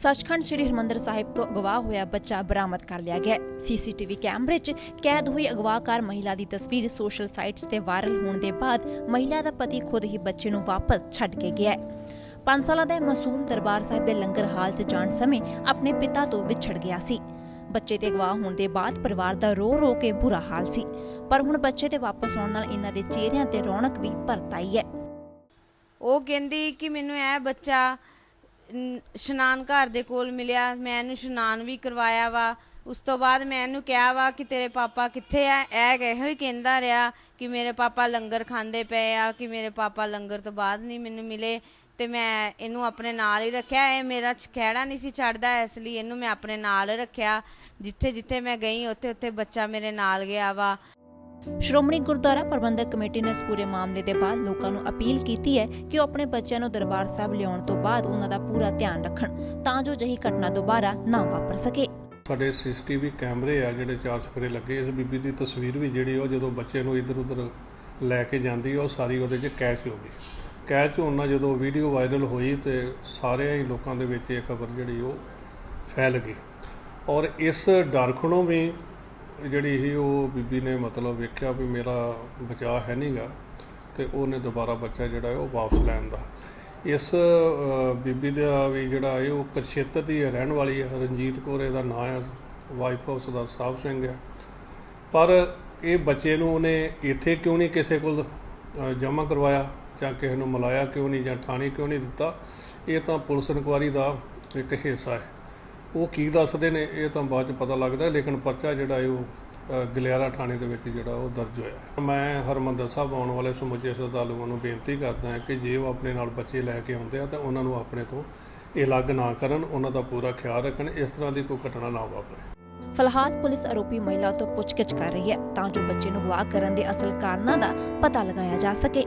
ਸੱਚਖੰਡ ਸ੍ਰੀ ਹਰਿਮੰਦਰ ਸਾਹਿਬ ਤੋਂ ਅਗਵਾ ਹੋਇਆ ਬੱਚਾ ਬਰਾਮਦ ਕਰ ਲਿਆ ਗਿਆ। ਸੀਸੀਟੀਵੀ ਕੈਮਰੇ 'ਚ ਕੈਦ ਹੋਈ ਅਗਵਾਕਾਰ ਮਹਿਲਾ ਦੀ ਤਸਵੀਰ ਸੋਸ਼ਲ ਸਾਈਟਸ ਤੇ ਵਾਇਰਲ ਹੋਣ ਦੇ ਬਾਅਦ ਮਹਿਲਾ ਦਾ ਪਤੀ ਖੁਦ ਹੀ ਬੱਚੇ ਨੂੰ ਵਾਪਸ ਛੱਡ ਕੇ ਗਿਆ ਹੈ। 5 ਸਾਲਾਂ ਦਾ ਮਾਸੂਮ ਦਰਬਾਰ ਸਾਹਿਬ ਦੇ ਲੰਗਰ ਹਾਲ 'ਚ ਜਾਣ ਸਮੇਂ ਆਪਣੇ ਪਿਤਾ ਤੋਂ ਵਿਛੜ ਗਿਆ ਸੀ। ਬੱਚੇ ਤੇ ਅਗਵਾ ਹੋਣ ਦੇ ਬਾਅਦ ਪਰਿਵਾਰ ਦਾ ਰੋ ਰੋ ਕੇ ਬੁਰਾ ਹਾਲ ਸੀ। ਪਰ ਹੁਣ ਬੱਚੇ ਦੇ ਵਾਪਸ ਆਉਣ ਨਾਲ ਇਹਨਾਂ ਦੇ ਚਿਹਰਿਆਂ ਤੇ ਰੌਣਕ ਵੀ ਪਰਤ ਆਈ ਹੈ। ਉਹ ਕਹਿੰਦੀ ਕਿ ਮੈਨੂੰ ਇਹ ਬੱਚਾ ਇਸ਼ਨਾਨ ਘਰ ਦੇ ਕੋਲ ਮਿਲਿਆ, ਮੈਂ ਇਹਨੂੰ ਇਸ਼ਨਾਨ ਵੀ ਕਰਵਾਇਆ ਵਾ। ਉਸ ਤੋਂ ਬਾਅਦ ਮੈਂ ਇਹਨੂੰ ਕਿਹਾ ਵਾ ਕਿ ਤੇਰੇ ਪਾਪਾ ਕਿੱਥੇ ਆ? ਇਹ ਇਹੋ ਹੀ ਕਹਿੰਦਾ ਰਿਹਾ ਕਿ ਮੇਰੇ ਪਾਪਾ ਲੰਗਰ ਖਾਂਦੇ ਪਏ ਆ, ਕਿ ਮੇਰੇ ਪਾਪਾ ਲੰਗਰ ਤੋਂ ਬਾਅਦ ਨਹੀਂ ਮੈਨੂੰ ਮਿਲੇ। ਤੇ ਮੈਂ ਇਹਨੂੰ ਆਪਣੇ ਨਾਲ ਹੀ ਰੱਖਿਆ। ਇਹ ਮੇਰਾ ਖਹਿੜਾ ਨਹੀਂ ਸੀ ਛੱਡਦਾ ਇਸ ਲਈ ਇਹਨੂੰ ਮੈਂ ਆਪਣੇ ਨਾਲ ਰੱਖਿਆ। ਜਿੱਥੇ ਜਿੱਥੇ ਮੈਂ ਗਈ ਉੱਥੇ ਉੱਥੇ ਬੱਚਾ ਮੇਰੇ ਨਾਲ ਗਿਆ ਵਾ। ਸ਼੍ਰੋਮਣੀ ਗੁਰਦੁਆਰਾ ਪ੍ਰਬੰਧਕ ਕਮੇਟੀ ਨੇ ਇਸ ਪੂਰੇ ਮਾਮਲੇ ਦੇ ਬਾਅਦ ਲੋਕਾਂ ਨੂੰ ਅਪੀਲ ਕੀਤੀ ਹੈ ਕਿ ਉਹ ਆਪਣੇ ਬੱਚਿਆਂ ਨੂੰ ਦਰਬਾਰ ਸਾਹਿਬ ਲਿਆਉਣ ਤੋਂ ਬਾਅਦ ਉਹਨਾਂ ਦਾ ਪੂਰਾ ਧਿਆਨ ਰੱਖਣ, ਤਾਂ ਜੋ ਅਜਿਹੀ ਘਟਨਾ ਦੁਬਾਰਾ ਨਾ ਵਾਪਰ ਸਕੇ। ਸਾਡੇ ਸੀਸੀਟੀਵੀ ਕੈਮਰੇ ਆ ਜਿਹੜੇ ਚਾਰ ਚਫੇਰੇ ਲੱਗੇ, ਇਸ ਬੀਬੀ ਦੀ ਤਸਵੀਰ ਵੀ ਜਿਹੜੀ ਉਹ ਜਦੋਂ ਬੱਚੇ ਨੂੰ ਇੱਧਰ ਉੱਧਰ ਲੈ ਕੇ ਜਾਂਦੀ, ਉਹ ਸਾਰੀ ਉਹਦੇ 'ਚ ਕੈਚ ਹੋ ਗਈ। ਕੈਚ ਹੋਣ ਨਾਲ ਜਦੋਂ ਵੀਡੀਓ ਵਾਇਰਲ ਹੋਈ ਤੇ ਸਾਰੇ ਹੀ ਲੋਕਾਂ ਦੇ ਵਿੱਚ ਇਹ ਖਬਰ ਜਿਹੜੀ ਉਹ ਫੈਲ ਗਈ। ਔਰ ਇਸ ਡਰ ਖਣੋਂ ਵੀ ਜਿਹੜੀ ਸੀ ਉਹ ਬੀਬੀ ਨੇ ਮਤਲਬ ਵੇਖਿਆ ਵੀ ਮੇਰਾ ਬਚਾਅ ਹੈ ਨਹੀਂਗਾ ਤੇ ਉਹਨੇ ਦੁਬਾਰਾ ਬੱਚਾ ਜਿਹੜਾ ਉਹ ਵਾਪਸ ਲੈਣ ਦਾ। ਇਸ ਅ, ਬੀਬੀ ਦਾ ਵੀ ਜਿਹੜਾ ਹੈ ਉਹ ਕਰਸ਼ੇਤਰ ਦੀ ਰਹਿਣ ਵਾਲੀ ਹੈ। ਰਣਜੀਤ ਕੌਰ ਇਹਦਾ ਨਾਂ ਹੈ ਵਾਈਫ ਹਾਊਸ ਦਾ ਸਾਹਿਬ ਸਿੰਘ ਹੈ। ਪਰ ਇਹ ਬੱਚੇ ਨੂੰ ਉਹਨੇ ਇੱਥੇ ਕਿਉਂ ਨਹੀਂ ਕਿਸੇ ਕੋਲ ਜਮ੍ਹਾਂ ਕਰਵਾਇਆ ਜਾਂ ਕਿਸੇ ਨੂੰ ਮਿਲਾਇਆ ਕਿਉਂ ਨਹੀਂ ਜਾਂ ਥਾਣੇ ਕਿਉਂ ਨਹੀਂ ਦਿੱਤਾ? ਇਹ ਤਾਂ ਪੁਲਿਸ ਇਨਕੁਆਰੀ ਦਾ ਇੱਕ ਹਿੱਸਾ ਹੈ। ਉਹ ਕੀ ਦੱਸਦੇ ਨੇ, ਇਹ ਤਾਂ ਬਾਅਦ ਚ ਪਤਾ ਲੱਗਦਾ, ਲੇਕਿਨ ਪਰਚਾ ਜਿਹੜਾ ਹੈ ਉਹ ਗਲਿਆਰਾ ਥਾਣੇ ਦੇ ਵਿੱਚ ਜਿਹੜਾ ਉਹ ਦਰਜ ਹੋਇਆ ਮੈਂ ਹਰਮੰਦਰ ਸਾਹਿਬ ਆਉਣ ਵਾਲੇ ਸਮੁੱਚੇ ਸ਼ਰਧਾਲੂਆਂ ਨੂੰ ਬੇਨਤੀ ਕਰਦਾ ਹਾਂ ਕਿ ਜੇ ਉਹ ਆਪਣੇ ਨਾਲ ਬੱਚੇ ਲੈ ਕੇ ਆਉਂਦੇ ਆ, ਤਾਂ ਉਹਨਾਂ ਨੂੰ ਆਪਣੇ ਤੋਂ ਇਹ ਅਲੱਗ ਨਾ ਕਰਨ, ਉਹਨਾਂ ਦਾ ਪੂਰਾ ਖਿਆਲ ਰੱਖਣ, ਇਸ ਤਰ੍ਹਾਂ ਦੀ ਕੋਈ ਘਟਨਾ ਨਾ ਵਾਪਰੇ। ਫਿਲਹਾਲ ਪੁਲਿਸ ਆਰੋਪੀ ਮਹਿਲਾ ਤੋਂ ਪੁੱਛਗਿੱਛ ਕਰ ਰਹੀ ਹੈ, ਤਾਂ ਜੋ ਬੱਚੇ ਨੂੰ ਅਗਵਾ ਕਰਨ ਦੇ ਅਸਲ ਕਾਰਨਾਂ ਦਾ ਪਤਾ ਲਗਾਇਆ ਜਾ ਸਕੇ।